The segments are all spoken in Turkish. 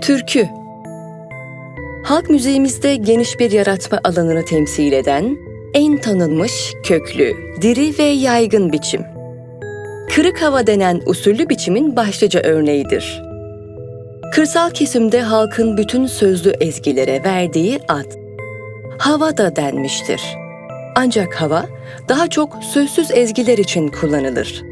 Türkü Halk müziğimizde geniş bir yaratma alanını temsil eden, en tanınmış, köklü, diri ve yaygın biçim. Kırık hava denen usullü biçimin başlıca örneğidir. Kırsal kesimde halkın bütün sözlü ezgilere verdiği ad. Hava da denmiştir. Ancak hava daha çok sözsüz ezgiler için kullanılır.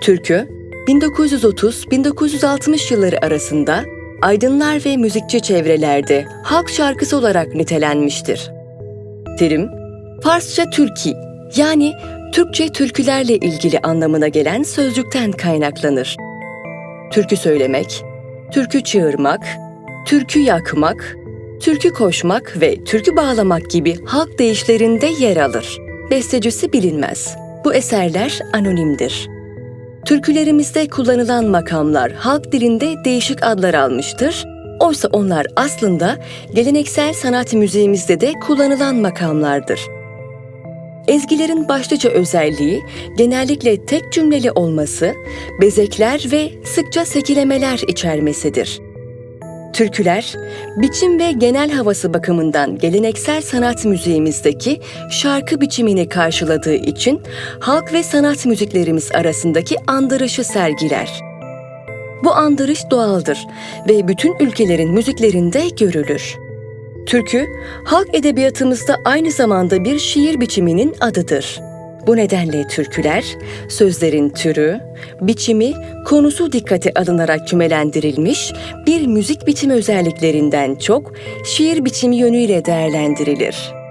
Türkü, 1930-1960 yılları arasında aydınlar ve müzikçi çevrelerde halk şarkısı olarak nitelenmiştir. Terim, Farsça türki yani Türkçe türkülerle ilgili anlamına gelen sözcükten kaynaklanır. Türkü söylemek, türkü çığırmak, türkü yakmak, türkü koşmak ve türkü bağlamak gibi halk deyişlerinde yer alır. Bestecisi bilinmez. Bu eserler anonimdir. Türkülerimizde kullanılan makamlar halk dilinde değişik adlar almıştır. Oysa onlar aslında geleneksel sanat müziğimizde de kullanılan makamlardır. Ezgilerin başlıca özelliği genellikle tek cümleli olması, bezekler ve sıkça sekilemeler içermesidir. Türküler, biçim ve genel havası bakımından geleneksel sanat müziğimizdeki şarkı biçimini karşıladığı için halk ve sanat müziklerimiz arasındaki andırışı sergiler. Bu andırış doğaldır ve bütün ülkelerin müziklerinde görülür. Türkü, halk edebiyatımızda aynı zamanda bir şiir biçiminin adıdır. Bu nedenle türküler, sözlerin türü, biçimi, konusu dikkate alınarak cümelendirilmiş bir müzik biçimi özelliklerinden çok şiir biçimi yönüyle değerlendirilir.